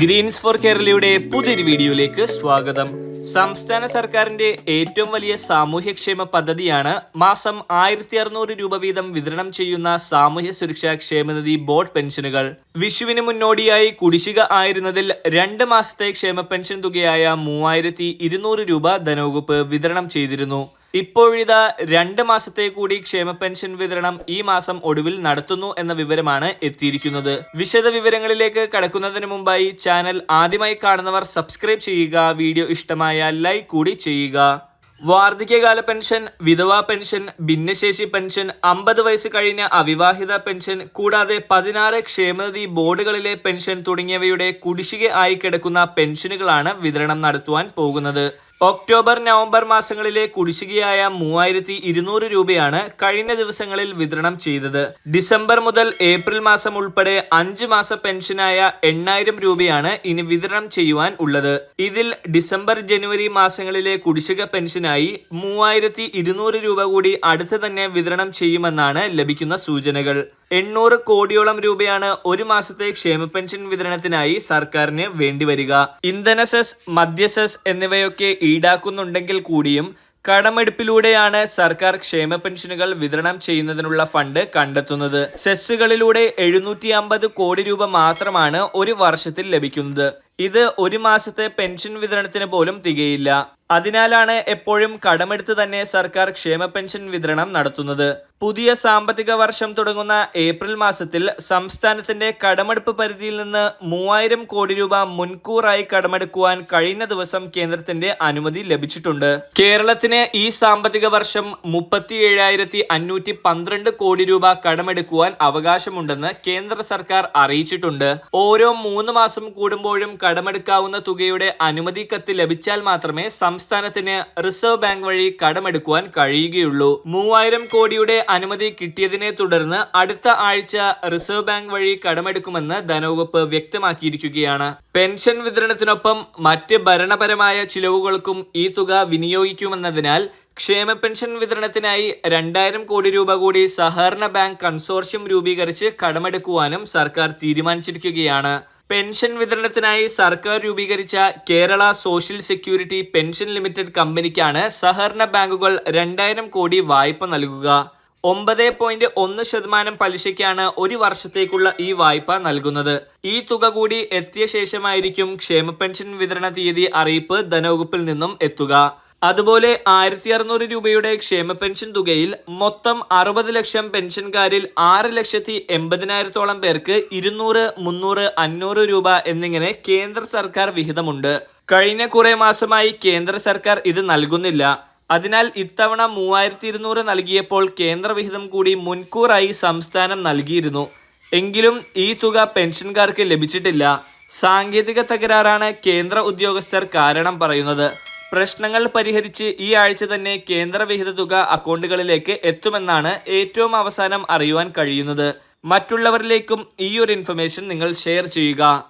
Green's four കേരളയുടെ പുതിയൊരു വീഡിയോയിലേക്ക് സ്വാഗതം. സംസ്ഥാന സർക്കാരിന്റെ ഏറ്റവും വലിയ സാമൂഹ്യക്ഷേമ പദ്ധതിയാണ് മാസം ആയിരത്തി അറുന്നൂറ് രൂപ വീതം വിതരണം ചെയ്യുന്ന സാമൂഹ്യ സുരക്ഷാ ക്ഷേമനിധി ബോർഡ് പെൻഷനുകൾ. വിഷുവിന് മുന്നോടിയായി കുടിശ്ശിക ആയിരുന്നതിൽ രണ്ട് മാസത്തെ ക്ഷേമ പെൻഷൻ തുകയായ മൂവായിരത്തി രൂപ ധനവകുപ്പ് വിതരണം ചെയ്തിരുന്നു. ഇപ്പോഴിതാ രണ്ട് മാസത്തെ കൂടി ക്ഷേമ പെൻഷൻ വിതരണം ഈ മാസം ഒടുവിൽ നടത്തുന്നു എന്ന വിവരമാണ് എത്തിയിരിക്കുന്നത്. വിശദ വിവരങ്ങളിലേക്ക് കടക്കുന്നതിന് മുമ്പായി ചാനൽ ആദ്യമായി കാണുന്നവർ സബ്സ്ക്രൈബ് ചെയ്യുക വീഡിയോ ഇഷ്ടമായ ലൈക്ക് കൂടി ചെയ്യുക. വാർദ്ധക്യകാല പെൻഷൻ വിധവാ പെൻഷൻ ഭിന്നശേഷി പെൻഷൻ അമ്പത് വയസ്സ് കഴിഞ്ഞ അവിവാഹിത പെൻഷൻ കൂടാതെ പതിനാറ് ക്ഷേമനിധി ബോർഡുകളിലെ പെൻഷൻ തുടങ്ങിയവയുടെ കുടിശ്ശിക ആയി കിടക്കുന്ന പെൻഷനുകളാണ് വിതരണം നടത്തുവാൻ പോകുന്നത്. ഒക്ടോബർ നവംബർ മാസങ്ങളിലെ കുടിശ്ശികയായ മൂവായിരത്തി ഇരുന്നൂറ് രൂപയാണ് കഴിഞ്ഞ ദിവസങ്ങളിൽ വിതരണം ചെയ്തത്. ഡിസംബർ മുതൽ ഏപ്രിൽ മാസം ഉൾപ്പെടെ അഞ്ച് മാസ പെൻഷനായ എണ്ണായിരം രൂപയാണ് ഇനി വിതരണം ചെയ്യുവാൻ ഉള്ളത്. ഇതിൽ ഡിസംബർ ജനുവരി മാസങ്ങളിലെ കുടിശ്ശിക പെൻഷനായി മൂവായിരത്തി രൂപ കൂടി അടുത്ത് തന്നെ വിതരണം ചെയ്യുമെന്നാണ് ലഭിക്കുന്ന സൂചനകൾ. എണ്ണൂറ് കോടിയോളം രൂപയാണ് ഒരു മാസത്തെ ക്ഷേമ പെൻഷൻ വിതരണത്തിനായി സർക്കാരിന് വേണ്ടിവരിക ഇന്ധന സെസ് മദ്യ സെസ് എന്നിവയൊക്കെ ഈടാക്കുന്നുണ്ടെങ്കിൽ കൂടിയും കടമെടുപ്പിലൂടെയാണ് സർക്കാർ ക്ഷേമ പെൻഷനുകൾ വിതരണം ചെയ്യുന്നതിനുള്ള ഫണ്ട് കണ്ടെത്തുന്നത്. സെസ്സുകളിലൂടെ എഴുന്നൂറ്റി അമ്പത് കോടി രൂപ മാത്രമാണ് ഒരു വർഷത്തിൽ ലഭിക്കുന്നത്. ഇത് ഒരു മാസത്തെ പെൻഷൻ വിതരണത്തിന് പോലും തികയില്ല. അതിനാലാണ് എപ്പോഴും കടമെടുത്ത് തന്നെ സർക്കാർ ക്ഷേമ പെൻഷൻ വിതരണം നടത്തുന്നത്. പുതിയ സാമ്പത്തിക വർഷം തുടങ്ങുന്ന ഏപ്രിൽ മാസത്തിൽ സംസ്ഥാനത്തിന്റെ കടമെടുപ്പ് പരിധിയിൽ നിന്ന് മൂവായിരം കോടി രൂപ മുൻകൂറായി കടമെടുക്കുവാൻ കഴിഞ്ഞ ദിവസം കേന്ദ്രത്തിന്റെ അനുമതി ലഭിച്ചിട്ടുണ്ട്. കേരളത്തിന് ഈ സാമ്പത്തിക വർഷം മുപ്പത്തി ഏഴായിരത്തി അഞ്ഞൂറ്റി പന്ത്രണ്ട് കോടി രൂപ കടമെടുക്കുവാൻ അവകാശമുണ്ടെന്ന് കേന്ദ്ര സർക്കാർ അറിയിച്ചിട്ടുണ്ട്. ഓരോ മൂന്ന് മാസം കൂടുമ്പോഴും കടമെടുക്കാവുന്ന തുകയുടെ അനുമതി കത്ത് ലഭിച്ചാൽ മാത്രമേ സംസ്ഥാനത്തിന് റിസർവ് ബാങ്ക് വഴി കടമെടുക്കുവാൻ കഴിയുകയുള്ളൂ. മൂവായിരം കോടിയുടെ അനുമതി കിട്ടിയതിനെ തുടർന്ന് അടുത്ത ആഴ്ച റിസർവ് ബാങ്ക് വഴി കടമെടുക്കുമെന്ന് ധനവകുപ്പ് വ്യക്തമാക്കിയിരിക്കുകയാണ്. പെൻഷൻ വിതരണത്തിനൊപ്പം മറ്റ് ഭരണപരമായ ചിലവുകൾക്കും ഈ തുക വിനിയോഗിക്കുമെന്നതിനാൽ ക്ഷേമ പെൻഷൻ വിതരണത്തിനായി രണ്ടായിരം കോടി രൂപ കൂടി സഹകരണ ബാങ്ക് കൺസോർഷ്യം രൂപീകരിച്ച് കടമെടുക്കുവാനും സർക്കാർ തീരുമാനിച്ചിരിക്കുകയാണ്. പെൻഷൻ വിതരണത്തിനായി സർക്കാർ രൂപീകരിച്ച Kerala social security pension limited കമ്പനിക്കാണ് സഹകരണ ബാങ്കുകൾ രണ്ടായിരം കോടി വായ്പ നൽകുക. ഒമ്പത് പോയിന്റ് ഒന്ന് ശതമാനം പലിശയ്ക്കാണ് ഒരു വർഷത്തേക്കുള്ള ഈ വായ്പ നൽകുന്നത്. ഈ തുക കൂടി എത്തിയ ശേഷമായിരിക്കും ക്ഷേമ പെൻഷൻ വിതരണ തീയതി അറിയിപ്പ് ധനവകുപ്പിൽ നിന്നും എത്തുക. അതുപോലെ ആയിരത്തി അറുന്നൂറ് രൂപയുടെ ക്ഷേമ പെൻഷൻ തുകയിൽ മൊത്തം അറുപത് ലക്ഷം പെൻഷൻകാരിൽ ആറ് ലക്ഷത്തി എൺപതിനായിരത്തോളം പേർക്ക് ഇരുന്നൂറ് മുന്നൂറ് അഞ്ഞൂറ് രൂപ എന്നിങ്ങനെ കേന്ദ്ര സർക്കാർ വിഹിതമുണ്ട്. കഴിഞ്ഞ കുറേ മാസമായി കേന്ദ്ര സർക്കാർ ഇത് നൽകുന്നില്ല. അതിനാൽ ഇത്തവണ മൂവായിരത്തി ഇരുന്നൂറ് നൽകിയപ്പോൾ കേന്ദ്രവിഹിതം കൂടി മുൻകൂറായി സംസ്ഥാനം നൽകിയിരുന്നു. എങ്കിലും ഈ തുക പെൻഷൻകാർക്ക് ലഭിച്ചിട്ടില്ല. സാങ്കേതിക തകരാറാണ് കേന്ദ്ര ഉദ്യോഗസ്ഥർ കാരണം പറയുന്നത്. പ്രശ്നങ്ങൾ പരിഹരിച്ച് ഈ ആഴ്ച തന്നെ കേന്ദ്രവിഹിത തുക അക്കൗണ്ടുകളിലേക്ക് എത്തുമെന്നാണ് ഏറ്റവും അവസാനം അറിയുവാൻ കഴിയുന്നത്. മറ്റുള്ളവരിലേക്കും ഈ ഒരു ഇൻഫർമേഷൻ നിങ്ങൾ ഷെയർ ചെയ്യുക.